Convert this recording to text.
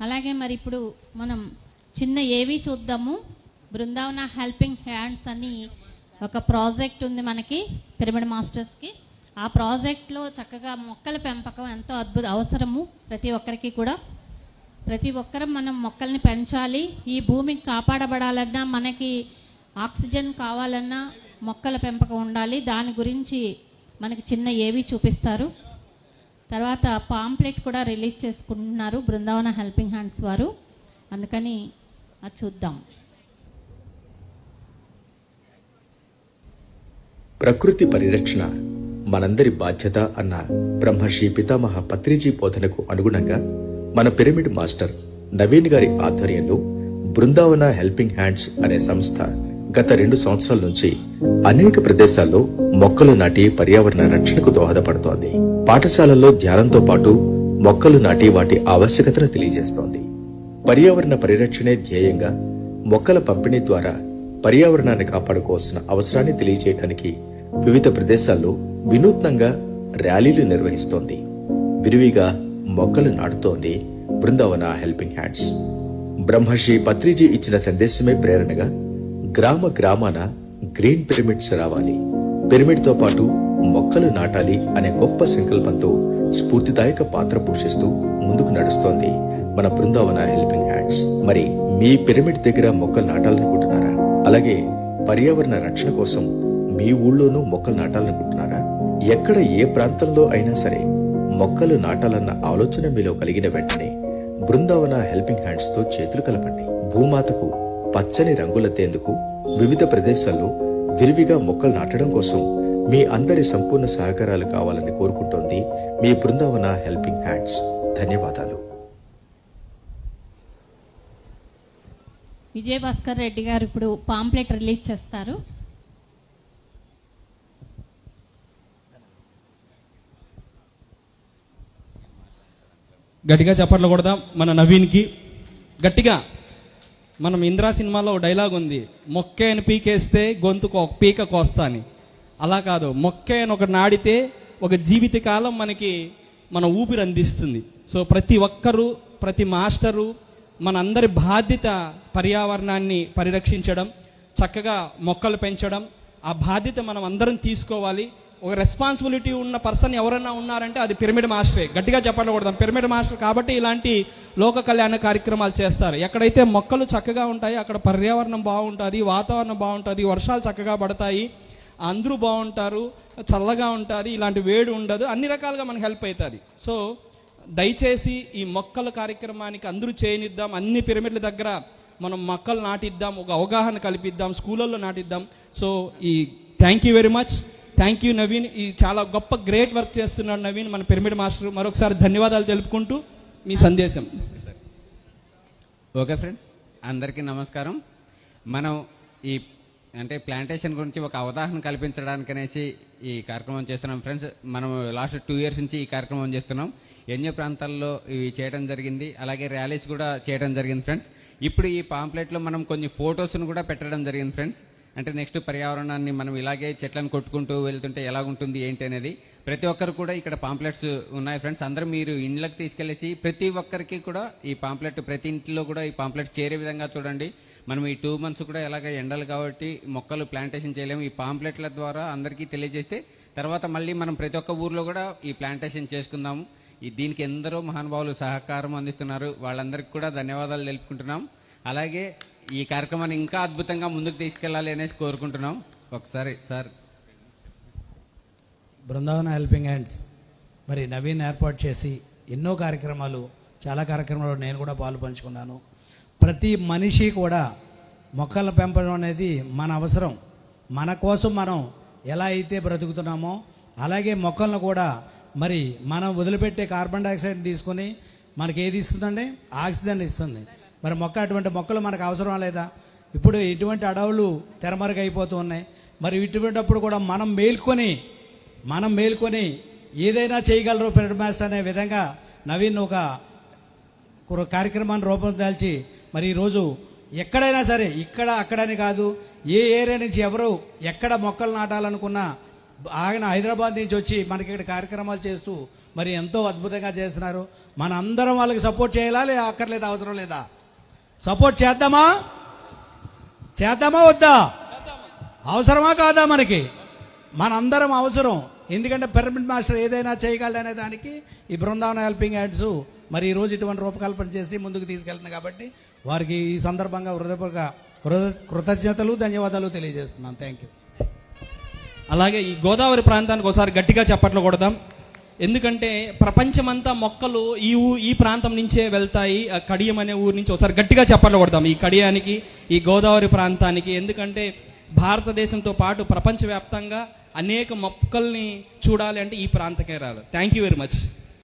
అలాగే మరి ఇప్పుడు మనం చిన్న ఏవి చూద్దాము? బృందావన హెల్పింగ్ హ్యాండ్స్ అని ఒక ప్రాజెక్ట్ ఉంది మనకి పిరమిడ్ మాస్టర్స్కి. ఆ ప్రాజెక్ట్లో చక్కగా మొక్కల పెంపకం ఎంతో అద్భుత అవసరము ప్రతి ఒక్కరికి కూడా. ప్రతి ఒక్కరం మనం మొక్కల్ని పెంచాలి. ఈ భూమికి కాపాడబడాలన్నా మనకి ఆక్సిజన్ కావాలన్నా మొక్కల పెంపకం ఉండాలి. దాని గురించి మనకి చిన్న ఏవి చూపిస్తారు? తర్వాత పాంప్లెట్ కూడా రిలీజ్ చేసుకుంటున్నారు బృందావన హెల్పింగ్ హ్యాండ్స్ వారు. అందుకని అది చూద్దాం. ప్రకృతి పరిరక్షణ మనందరి బాధ్యత అన్న బ్రహ్మశ్రీ పితామహ పత్రిజీ బోధనకు అనుగుణంగా మన పిరమిడ్ మాస్టర్ నవీన్ గారి ఆధ్వర్యంలో బృందావన హెల్పింగ్ హ్యాండ్స్ అనే సంస్థ గత రెండు సంవత్సరాల నుంచి అనేక ప్రదేశాల్లో మొక్కలు నాటి పర్యావరణ రక్షణకు దోహదపడుతోంది. పాఠశాలల్లో ధ్యానంతో పాటు మొక్కలు నాటి వాటి ఆవశ్యకతను తెలియజేస్తోంది. పర్యావరణ పరిరక్షణే ధ్యేయంగా మొక్కల పంపిణీ ద్వారా పర్యావరణాన్ని కాపాడుకోవాల్సిన అవసరాన్ని తెలియజేయడానికి వివిధ ప్రదేశాల్లో వినూత్నంగా ర్యాలీలు నిర్వహిస్తోంది. విరివిగా మొక్కలు నాటుతోంది బృందావన హెల్పింగ్ హ్యాండ్స్. బ్రహ్మశ్రీ పత్రిజీ ఇచ్చిన సందేశమే ప్రేరణగా గ్రామ గ్రామాన గ్రీన్ పిరమిడ్స్ రావాలి. పిరమిడ్తో పాటు మొక్కలు నాటాలి అనే గొప్ప సంకల్పంతో స్ఫూర్తిదాయక పాత్ర పోషిస్తూ ముందుకు నడుస్తోంది మన బృందావన హెల్పింగ్ హ్యాండ్స్. మరి మీ పిరమిడ్ దగ్గర మొక్కలు నాటాలనుకుంటున్నారా? అలాగే పర్యావరణ రక్షణ కోసం మీ ఊళ్ళోనూ మొక్కలు నాటాలనుకుంటున్నారా? ఎక్కడ ఏ ప్రాంతంలో అయినా సరే మొక్కలు నాటాలన్న ఆలోచన మీలో కలిగిన వెంటనే బృందావన హెల్పింగ్ హ్యాండ్స్తో చేతులు కలపండి. భూమాతకు పచ్చని రంగులద్దేందుకు వివిధ ప్రదేశాల్లో విరివిగా మొక్కలు నాటడం కోసం మీ అందరి సంపూర్ణ సహకారాలు కావాలని కోరుకుంటోంది మీ బృందావన హెల్పింగ్ హ్యాండ్స్. ధన్యవాదాలు. విజయభాస్కర్ రెడ్డి గారు ఇప్పుడు పాంప్లెట్ రిలీజ్ చేస్తారు. గట్టిగా చప్పట్లు కొడదాం మన నవీన్కి. గట్టిగా. మనం ఇంద్రా సినిమాలో ఒక డైలాగ్ ఉంది మొక్కేను పీకేస్తే గొంతుకు ఒక పీక కోస్తా అని. అలా కాదు మొక్కేను ఒక నాడితే ఒక జీవిత కాలం మనకి మన ఊపిరి అందిస్తుంది. సో ప్రతి ఒక్కరూ ప్రతి మాస్టరు మనందరి బాధ్యత పర్యావరణాన్ని పరిరక్షించడం చక్కగా మొక్కలు పెంచడం ఆ బాధ్యత మనం అందరం తీసుకోవాలి. ఒక రెస్పాన్సిబిలిటీ ఉన్న పర్సన్ ఎవరైనా ఉన్నారంటే అది పిరమిడ్ మాస్టరే గట్టిగా చెప్పకూడదాం పిరమిడ్ మాస్టర్ కాబట్టి ఇలాంటి లోక కళ్యాణ కార్యక్రమాలు చేస్తారు. ఎక్కడైతే మొక్కలు చక్కగా ఉంటాయి అక్కడ పర్యావరణం బాగుంటుంది వాతావరణం బాగుంటుంది వర్షాలు చక్కగా పడతాయి అందరూ బాగుంటారు చల్లగా ఉంటుంది ఇలాంటి వేడి ఉండదు అన్ని రకాలుగా మనకు హెల్ప్ అవుతుంది సో దయచేసి ఈ మొక్కల కార్యక్రమానికి అందరూ చేయనిద్దాం. అన్ని పిరమిడ్ల దగ్గర మనం మొక్కలు నాటిద్దాం ఒక అవగాహన కల్పిద్దాం స్కూళ్ళల్లో నాటిద్దాం. సో ఈ thank you very much thank you Naveen ఈ చాలా గొప్ప గ్రేట్ వర్క్ చేస్తున్నాడు నవీన్ మన పిరమిడ్ మాస్టర్ మరొకసారి ధన్యవాదాలు తెలుపుకుంటూ మీ సందేశం. ఓకే ఫ్రెండ్స్ అందరికీ నమస్కారం. మనం ఈ అంటే ప్లాంటేషన్ గురించి ఒక అవగాహన కల్పించడానికి అనేసి ఈ కార్యక్రమం చేస్తున్నాం ఫ్రెండ్స్ మనం లాస్ట్ టూ ఇయర్స్ నుంచి ఈ కార్యక్రమం చేస్తున్నాం. ఎన్నో ప్రాంతాల్లో ఇవి చేయడం జరిగింది. అలాగే ర్యాలీస్ కూడా చేయడం జరిగింది ఫ్రెండ్స్ ఇప్పుడు ఈ పాంప్లెట్లో మనం కొన్ని ఫొటోస్ను కూడా పెట్టడం జరిగింది ఫ్రెండ్స్ అంటే నెక్స్ట్ పర్యావరణాన్ని మనం ఇలాగే చెట్లను కొట్టుకుంటూ వెళ్తుంటే ఎలాగుంటుంది ఏంటి అనేది ప్రతి ఒక్కరు కూడా ఇక్కడ పాంప్లెట్స్ ఉన్నాయి ఫ్రెండ్స్ అందరూ మీరు ఇండ్లకు తీసుకెళ్ళేసి ప్రతి ఒక్కరికి కూడా ఈ పాంప్లెట్ ప్రతి ఇంట్లో కూడా ఈ పాంప్లెట్ చేరే విధంగా చూడండి. మనం ఈ టూ మంత్స్ కూడా ఎలాగ ఎండలు కాబట్టి మొక్కలు ప్లాంటేషన్ చేయలేము. ఈ పాంప్లెట్ల ద్వారా అందరికీ తెలియజేస్తే తర్వాత మళ్ళీ మనం ప్రతి ఒక్క ఊర్లో కూడా ఈ ప్లాంటేషన్ చేసుకుందాము. ఈ దీనికి ఎందరో మహానుభావులు సహకారం అందిస్తున్నారు. వాళ్ళందరికీ కూడా ధన్యవాదాలు తెలుపుకుంటున్నాం. అలాగే ఈ కార్యక్రమాన్ని ఇంకా అద్భుతంగా ముందుకు తీసుకెళ్ళాలి అనేసి కోరుకుంటున్నాం. ఒకసారి సార్. Brindavana helping hands. మరి నవీన్ ఏర్పాటు చేసి ఎన్నో కార్యక్రమాలు చాలా కార్యక్రమాలు నేను కూడా పాలు పంచుకున్నాను ప్రతి మనిషి కూడా మొక్కల పెంపడం అనేది మన అవసరం. మన కోసం మనం ఎలా అయితే బ్రతుకుతున్నామో అలాగే మొక్కలను కూడా మరి మనం వదిలిపెట్టే కార్బన్ డైఆక్సైడ్ తీసుకొని మనకి ఏది ఇస్తుందండి? ఆక్సిజన్ ఇస్తుంది. మరి మొక్క అటువంటి మొక్కలు మనకు అవసరం లేదా? ఇప్పుడు ఇటువంటి అడవులు తెరమరుగైపోతూ ఉన్నాయి మరి ఇటువంటిప్పుడు కూడా మనం మేల్కొని మనం మేల్కొని ఏదైనా చేయగలరు పిరమిడ్ మాస్టర్ అనే విధంగా నవీన్ ఒక ఒక కార్యక్రమాన్ని రూపొందాల్చి మరి ఈరోజు ఎక్కడైనా సరే ఇక్కడ అక్కడని కాదు ఏ ఏరియా నుంచి ఎవరు ఎక్కడ మొక్కలు నాటాలనుకున్నా ఆయన హైదరాబాద్ నుంచి వచ్చి మనకి ఇక్కడ కార్యక్రమాలు చేస్తూ మరి ఎంతో అద్భుతంగా చేస్తున్నారు. మన అందరం వాళ్ళకి సపోర్ట్ చేయాలా లేదా అక్కర్లేదు అవసరం లేదా? సపోర్ట్ చేద్దామా? చేద్దామా వద్దా? అవసరమా కాదా మనకి? మనందరం అవసరం. ఎందుకంటే పిరమిడ్ మాస్టర్ ఏదైనా చేయగలడనే దానికి ఈ బృందావన హెల్పింగ్ హ్యాండ్స్ మరి ఈ రోజు ఇటువంటి రూపకల్పన చేసి ముందుకు తీసుకెళ్తుంది కాబట్టి వారికి ఈ సందర్భంగా హృదయపూర్వక కృతజ్ఞతలు ధన్యవాదాలు తెలియజేస్తున్నాను. థ్యాంక్ యూ అలాగే ఈ గోదావరి ప్రాంతానికి ఒకసారి గట్టిగా చప్పట్లు కొడదాం. ఎందుకంటే ప్రపంచమంతా మొక్కలు ఈ ఊ ఈ ప్రాంతం నుంచే వెళ్తాయి. ఆ కడియం అనే ఊరు నుంచి ఒకసారి గట్టిగా చప్పట్లు ఈ కడియానికి ఈ గోదావరి ప్రాంతానికి. ఎందుకంటే భారతదేశంతో పాటు ప్రపంచవ్యాప్తంగా అనేక మొక్కల్ని చూడాలి అంటే ఈ ప్రాంతకే రాదు థ్యాంక్ యూ వెరీ మచ్